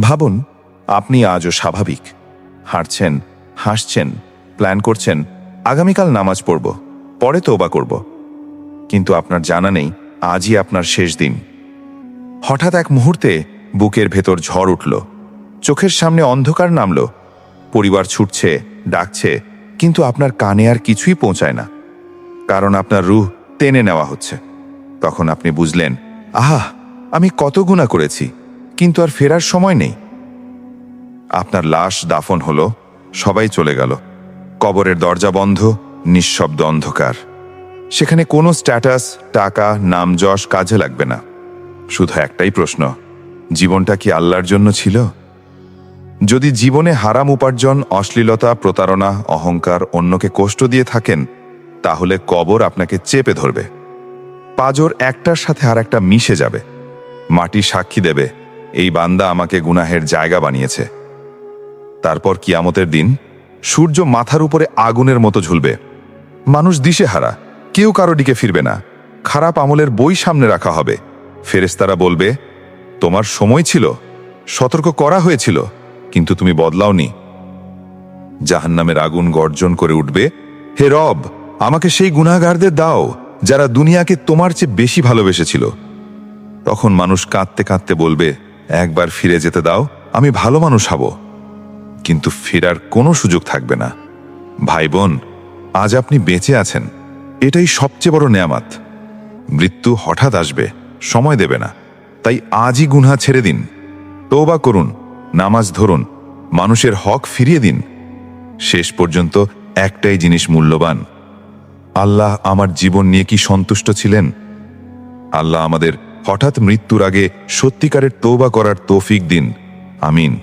ভাবুন, আপনি আজও স্বাভাবিক। হাঁটছেন, হাসছেন, প্ল্যান করছেন, আগামীকাল নামাজ পড়ব, পরে তোবা করব। কিন্তু আপনার জানা নেই, আজই আপনার শেষ দিন। হঠাৎ এক মুহূর্তে বুকের ভেতর ঝড় উঠল। চোখের সামনে অন্ধকার নামল। পরিবার ছুটছে, ডাকছে, কিন্তু আপনার কানে আর কিছুই পৌঁছায় না। কারণ আপনার রুহ টেনে নেওয়া হচ্ছে। তখন আপনি বুঝলেন, আহা, আমি কত গুণা করেছি। কিন্তু আর ফেরার সময় নেই। আপনার লাশ দাফন হলো, সবাই চলে গেল। কবরের দরজা বন্ধ, নিঃশব্দ অন্ধকার। সেখানে কোনো স্ট্যাটাস, টাকা, নাম, যশ কাজে লাগবে না। শুধু একটাই প্রশ্ন, জীবনটা কি আল্লাহর জন্য ছিল? যদি জীবনে হারাম উপার্জন, অশ্লীলতা, প্রতারণা, অহংকার অন্যকে কষ্ট দিয়ে থাকেন, তাহলে কবর আপনাকে চেপে ধরবে। পাজর একটার সাথে আর একটা মিশে যাবে। মাটি সাক্ষী দেবে এই বান্দা আমাকে গুনাহের জায়গা বানিয়েছে। তারপর কিয়ামতের দিন সূর্য মাথার উপরে আগুনের মতো ঝুলবে। মানুষ দিশেহারা, কেউ কারও দিকে ফিরবে না। খারাপ আমলের বই সামনে রাখা হবে। ফেরেস্তারা বলবে, তোমার সময় ছিল, সতর্ক করা হয়েছিল, কিন্তু তুমি বদলাওনি। জাহান্নামের আগুন গর্জন করে উঠবে। হে রব, আমাকে সেই গুনাহগারদের দাও, যারা দুনিয়াকে তোমার চেয়ে বেশি ভালোবেসেছিল। তখন মানুষ কাঁদতে কাঁদতে বলবে একবার ফিরে যেতে দাও, আমি ভালো মানুষ হব। কিন্তু ফেরার কোনো সুযোগ থাকবে না। ভাই বোন, আজ আপনি বেঁচে আছেন। এটাই সবচেয়ে বড় নেয়ামাত। মৃত্যু হঠাৎ আসবে, সময় দেবে না। তাই আজই গুনহা ছেড়ে দিন। তৌবা করুন, নামাজ ধরুন, মানুষের হক ফিরিয়ে দিন। শেষ পর্যন্ত একটাই জিনিস মূল্যবান। আল্লাহ আমার জীবন নিয়ে কি সন্তুষ্ট ছিলেন? আল্লাহ আমাদের হঠাৎ মৃত্যুর আগে সত্যিকারের তৌবা করার তৌফিক দিন। আমিন।